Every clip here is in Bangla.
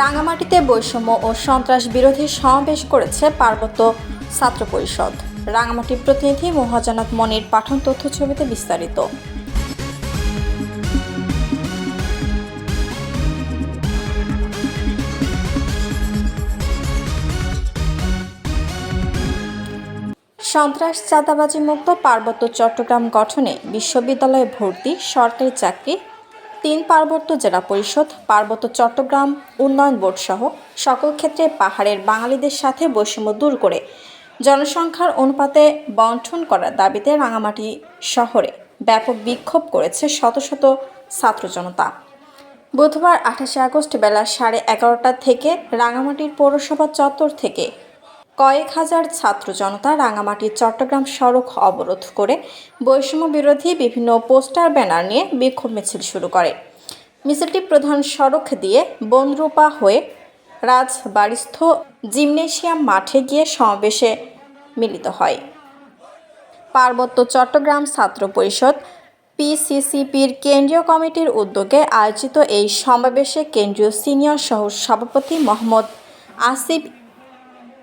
রাঙামাটিতে বৈষম্য ও সন্ত্রাস বিরোধী সমাবেশ করেছে পার্বত্য ছাত্র পরিষদ। রাঙামাটি প্রতিনিধি মহাজানাত মনির পাঠন তথ্য ছবিতে বিস্তারিত। সন্ত্রাস চাঁদাবাজি মুক্ত পার্বত্য চট্টগ্রাম গঠনে বিশ্ববিদ্যালয়ে ভর্তি সরকারি চাকরি তিন পার্বত্য জেলা পরিষদ, পার্বত্য চট্টগ্রাম, উন্নয়ন বোর্ড সহ সকল ক্ষেত্রে পাহাড়ের বাঙালিদের সাথে বৈষম্য দূর করে জনসংখ্যার অনুপাতে বন্টন করার দাবিতে রাঙামাটি শহরে ব্যাপক বিক্ষোভ করেছে শত শত ছাত্র জনতা। বুধবার আঠাশে আগস্ট বেলা সাড়ে এগারোটা থেকে রাঙামাটির পৌরসভা চত্বর থেকে কয়েক হাজার ছাত্র জনতা রাঙামাটির চট্টগ্রাম সড়ক অবরোধ করে বৈষম্য বিরোধী বিভিন্ন পোস্টার, ব্যানার নিয়ে বিক্ষোভ মিছিল শুরু করে। মিছিলটি প্রধান সড়ক দিয়ে বনরূপা হয়ে রাজবাড়িস্থ জিমনেশিয়াম মাঠে গিয়ে সমাবেশে মিলিত হয়। পার্বত্য চট্টগ্রাম ছাত্র পরিষদ পিসিসিপির কেন্দ্রীয় কমিটির উদ্যোগে আয়োজিত এই সমাবেশে কেন্দ্রীয় সিনিয়র সহ সভাপতি মোহাম্মদ আসিফ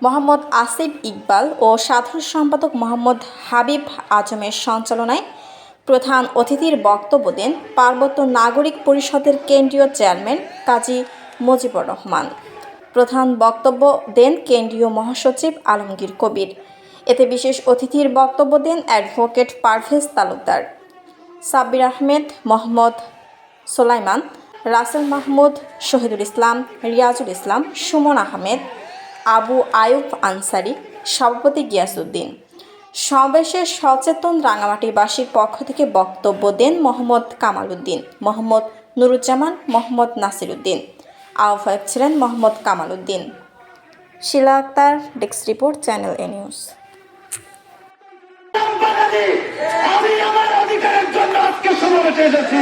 মোহাম্মদ আসিফ ইকবাল ও সাধারণ সম্পাদক মোহাম্মদ হাবিব আজমের সঞ্চালনায় প্রধান অতিথির বক্তব্য দেন পার্বত্য নাগরিক পরিষদের কেন্দ্রীয় চেয়ারম্যান কাজী মুজিবুর রহমান। প্রধান বক্তব্য দেন কেন্দ্রীয় মহাসচিব আলমগীর কবির। এতে বিশেষ অতিথির বক্তব্য দেন অ্যাডভোকেট পারভেজ তালুকদার। সাব্বির আহমেদ, মোহাম্মদ সোলাইমান, রাসেল মাহমুদ, শহীদুল ইসলাম, রিয়াজুল ইসলাম, সুমন আহমেদ আবু আয়ুব আনসারি, সভাপতি গিয়াসউদ্দিন। সমাবেশে সচেতন রাঙামাটিবাসীর পক্ষ থেকে বক্তব্য দেন মোহাম্মদ কামাল উদ্দিন মোহাম্মদ নুরুজ্জামান, মোহাম্মদ নাসির উদ্দিন আহ্বায়ক ছিলেন Mohammad Kamal Uddin Shila Akter desk report, channel A news. আমি আমার অধিকারের জন্য আজকে সমাবেশে এসেছি।